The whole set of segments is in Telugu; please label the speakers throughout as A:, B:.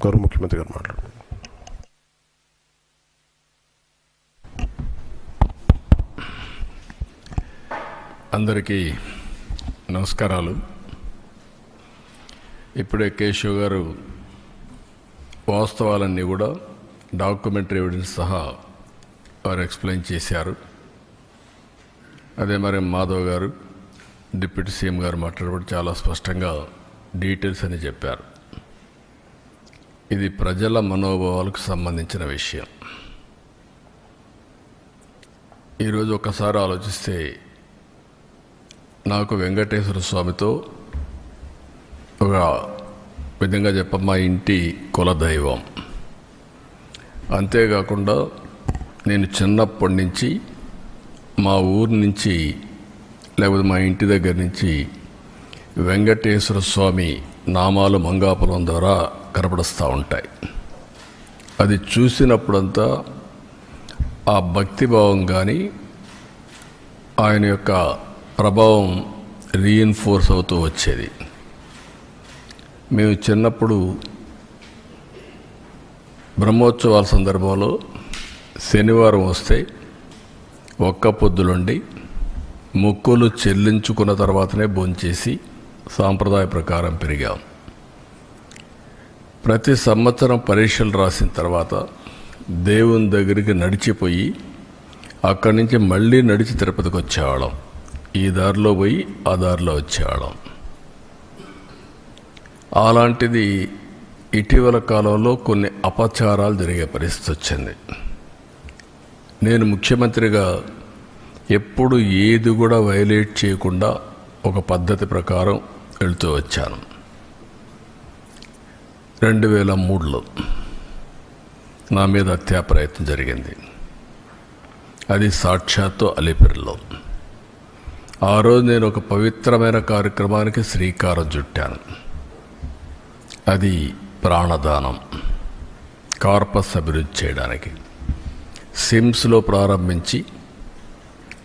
A: గౌరవ ముఖ్యమంత్రి గారు మాట్లాడు.
B: అందరికీ నమస్కారాలు. ఇప్పుడే కేశవ్ గారు వాస్తవాలన్నీ కూడా డాక్యుమెంటరీ ఎవిడెన్స్ సహా వారు ఎక్స్ప్లెయిన్ చేశారు. అదే మరి మాధవ్ గారు డిప్యూటీ సీఎం గారు మాట్లాడబడి చాలా స్పష్టంగా డీటెయిల్స్ అని చెప్పారు. ఇది ప్రజల మనోభావాలకు సంబంధించిన విషయం. ఈరోజు ఒకసారి ఆలోచిస్తే నాకు వెంకటేశ్వర స్వామితో ఒక విధంగా చెప్ప మా ఇంటి కులదైవం అంతేకాకుండా నేను చిన్నప్పటి నుంచి మా ఊరు నుంచి లేకపోతే మా ఇంటి దగ్గర నుంచి వెంకటేశ్వర స్వామి నామాలు మంగాపురం ద్వారా కనపడుస్తూ ఉంటాయి. అది చూసినప్పుడంతా ఆ భక్తిభావం కానీ ఆయన యొక్క ప్రభావం రీఇన్ఫోర్స్ అవుతూ వచ్చేది. మేము చిన్నప్పుడు బ్రహ్మోత్సవాల సందర్భంలో శనివారం వస్తే ఒక్క పొద్దులుండి మొక్కులు చెల్లించుకున్న తర్వాతనే భోంచేసి సాంప్రదాయ ప్రకారం పెరిగాం. ప్రతి సంవత్సరం పరీక్షలు రాసిన తర్వాత దేవుని దగ్గరికి నడిచిపోయి అక్కడి నుంచి మళ్ళీ నడిచి తిరుపతికి వచ్చేవాళ్ళం. ఈ దారిలో పోయి ఆ దారిలో వచ్చేవాళ్ళం. అలాంటిది ఇటీవల కాలంలో కొన్ని అపచారాలు జరిగే పరిస్థితి వచ్చింది. నేను ముఖ్యమంత్రిగా ఎప్పుడు ఏది కూడా వైలేట్ చేయకుండా ఒక పద్ధతి ప్రకారం వెళుతూ వచ్చాను. రెండు వేల మూడులో నా మీద హత్యా ప్రయత్నం జరిగింది. అది సాక్షాత్తు అలిపిరిలో. ఆ రోజు నేను ఒక పవిత్రమైన కార్యక్రమానికి శ్రీకారం చుట్టాను. అది ప్రాణదానం కార్పస్ అభివృద్ధి చేయడానికి. సిమ్స్లో ప్రారంభించి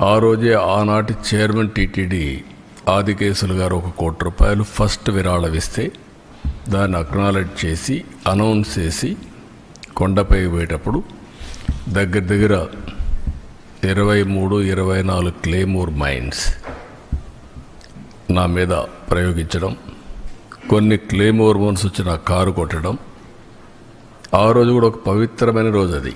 B: ఆ రోజే ఆనాటి చైర్మన్ టీటీడీ ఆదికేశులు గారు ఒక కోటి రూపాయలు ఫస్ట్ విరాళం ఇస్తే దాన్ని అక్నాలెడ్జ్ చేసి అనౌన్స్ చేసి కొండపై పోయేటప్పుడు దగ్గర దగ్గర ఇరవై మూడు ఇరవై నాలుగు క్లేమూర్ మైన్స్ నా మీద ప్రయోగించడం కొన్ని క్లేమోర్ మోన్స్ వచ్చి నా కారు కొట్టడం. ఆ రోజు కూడా ఒక పవిత్రమైన రోజు అది.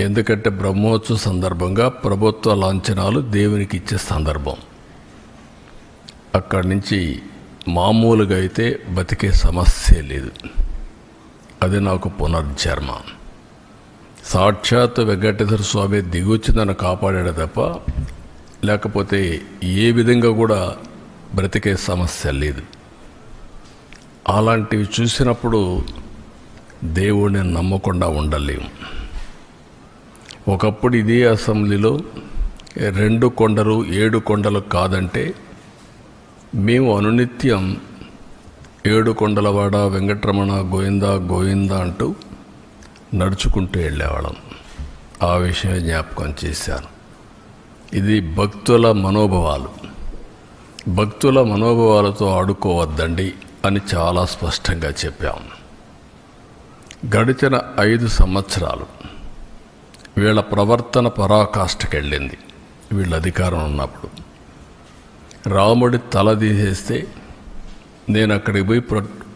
B: ఎందుకంటే బ్రహ్మోత్సవ సందర్భంగా ప్రభుత్వ లాంఛనాలు దేవునికి ఇచ్చే సందర్భం. అక్కడి నుంచి మామూలుగా అయితే బతికే సమస్య లేదు. అది నాకు పునర్జన్మ. సాక్షాత్ వెంకటేశ్వర స్వామి దిగొచ్చి నన్ను కాపాడాడు తప్ప లేకపోతే ఏ విధంగా కూడా బ్రతికే సమస్య లేదు. అలాంటివి చూసినప్పుడు దేవుడిని నమ్మకుండా ఉండలేము. ఒకప్పుడు ఇదే అసెంబ్లీలో రెండు కొండలు ఏడు కొండలు కాదంటే మేము అనునిత్యం ఏడుకొండలవాడ వెంకటరమణ గోవింద గోవింద అంటూ నడుచుకుంటూ వెళ్ళేవాళ్ళం. ఆ విషయం జ్ఞాపకం చేశాను. ఇది భక్తుల మనోభావాలు. భక్తుల మనోభావాలతో ఆడుకోవద్దండి అని చాలా స్పష్టంగా చెప్పాం. గడిచిన ఐదు సంవత్సరాలు వీళ్ళ ప్రవర్తన పరాకాష్ఠకెళ్ళింది. వీళ్ళ అధికారం ఉన్నప్పుడు రాముడి తల తీసేస్తే నేను అక్కడికి పోయి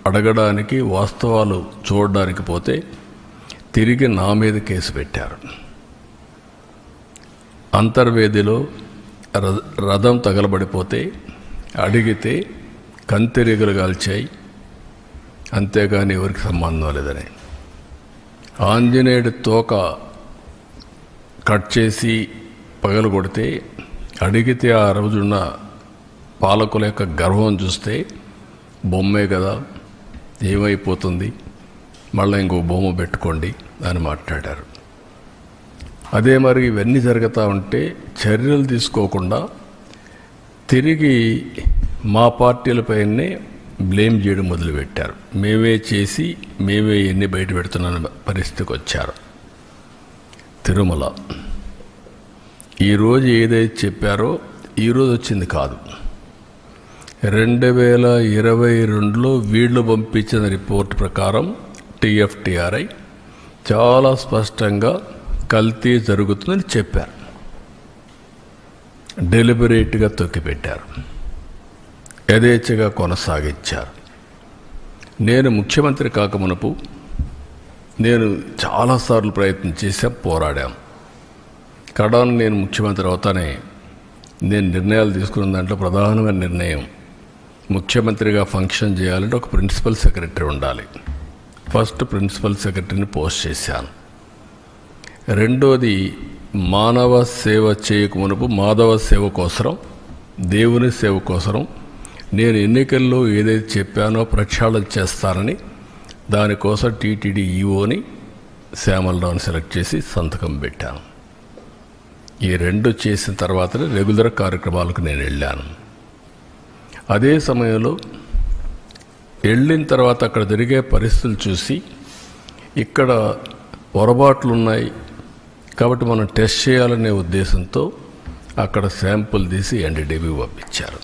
B: అడగడానికి వాస్తవాలు చూడడానికి పోతే తిరిగి నా మీద కేసు పెట్టారు. అంతర్వేదిలో ర- రథం తగలబడిపోతే అడిగితే కంతిరీగలు కాల్చాయి. అంతేగాని ఎవరికి సంబంధం లేదని. ఆంజనేయుడి తోక కట్ చేసి పగలు కొడితే అడిగితే ఆ రోజున్న పాలకుల యొక్క గర్వం చూస్తే బొమ్మే కదా ఏమైపోతుంది? మళ్ళీ ఇంకో బొమ్మ పెట్టుకోండి అని మాట్లాడారు. అదే మరి ఇవన్నీ జరుగుతూ ఉంటే చర్యలు తీసుకోకుండా తిరిగి మా పార్టీలపైనే బ్లేమ్ చేయడం మొదలుపెట్టారు. మేమే చేసి మేమే ఎన్ని బయట పెడుతున్న పరిస్థితికి వచ్చారు. తిరుమల. ఈరోజు ఏదైతే చెప్పారో ఈరోజు వచ్చింది కాదు. రెండు వేల ఇరవై రెండులో వీళ్ళు పంపించిన రిపోర్ట్ ప్రకారం టిఎఫ్టిఆర్ఐ చాలా స్పష్టంగా కల్తీ జరుగుతుందని చెప్పారు. డెలిబరేట్గా తొక్కిపెట్టారు. యథేచ్ఛగా కొనసాగించారు. నేను ముఖ్యమంత్రి కాకమునపు నేను చాలాసార్లు ప్రయత్నం చేశాం పోరాడాం. కడాను నేను ముఖ్యమంత్రి అవుతానే నేను నిర్ణయాలు తీసుకున్న దాంట్లో ప్రధానమైన నిర్ణయం ముఖ్యమంత్రిగా ఫంక్షన్ చేయాలంటే ఒక ప్రిన్సిపల్ సెక్రటరీ ఉండాలి. ఫస్ట్ ప్రిన్సిపల్ సెక్రటరీని పోస్ట్ చేశాను. రెండోది మానవ సేవ చేయక మునుపు మాధవ సేవ కోసరం దేవుని సేవ కోసరం నేను ఎన్నికల్లో ఏదైతే చెప్పానో ప్రక్షాళన చేస్తానని దానికోసం టీటీడీ ఈఓని శ్యామలరావుని సెలెక్ట్ చేసి సంతకం పెట్టాను. ఈ రెండు చేసిన తర్వాతనే రెగ్యులర్ కార్యక్రమాలకు నేను వెళ్ళాను. అదే సమయంలో వెళ్ళిన తర్వాత అక్కడ జరిగే పరిస్థితులు చూసి ఇక్కడ పొరపాట్లు ఉన్నాయి కాబట్టి మనం టెస్ట్ చేయాలనే ఉద్దేశంతో అక్కడ శాంపుల్ తీసి ఎన్డీడీబీ పంపించారు.